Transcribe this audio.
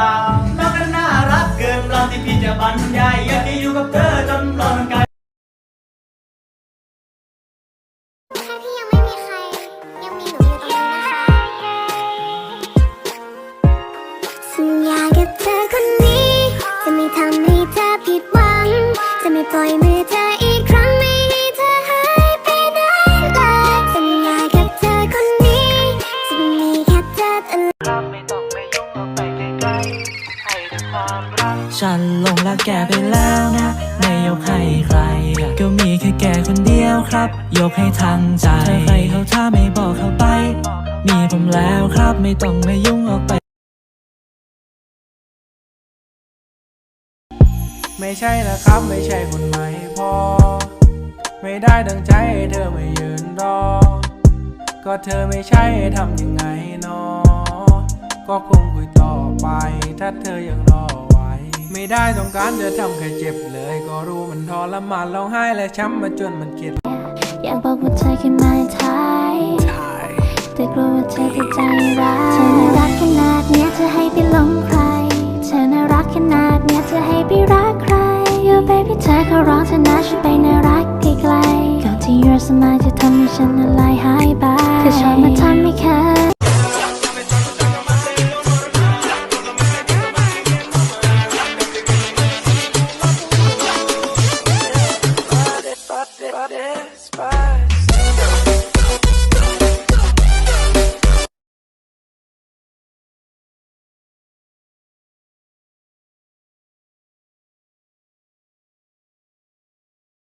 ล่าน้องก็น่ารักเกินเราที่พี่จะบรรยายอยากจะอยู่กับเธอจนรอนกายจะไม่ทำให้เธอผิดหวัง จะไม่ปล่อยมือเธอ ฉันลงรักแกไปแล้วนะ ไม่ยกให้ใคร ก็มีแค่แกคนเดียวครับ ยกให้ทั้งใจถ้าใครเขาถ้าไม่บอกเขาไป มีผมแล้วครับไม่ต้องมายุ่งออกไป ไม่ใช่นะครับไม่ใช่คนใหม่พอ ไม่ได้ดังใจเธอไม่ยืนรอ ก็เธอไม่ใช่ทำยังไงนอก็คงคุยต่อ ไป ถ้าเธอยังรอไว้ไม่ได้ต้องการจะทำใครเจ็บเลย ก็รู้มันทรมานร้องไห้และช้ำมาจนมันเข็ดอยากบอกว่าเธอแค่ไม่ท้ายแต่กลัวว่าเธอจะใจร้ายเธอน่ารักขนาดเนี้ยจะให้ไปหลงใคร เธอน่ารักขนาดเนี้ยจะให้ไปรักใคร Yo baby เธอขอร้องเธอนะช่วยไปน่ารักไกลๆก่อนที่ your smile จะทำให้ฉันละลายหาย Yeah.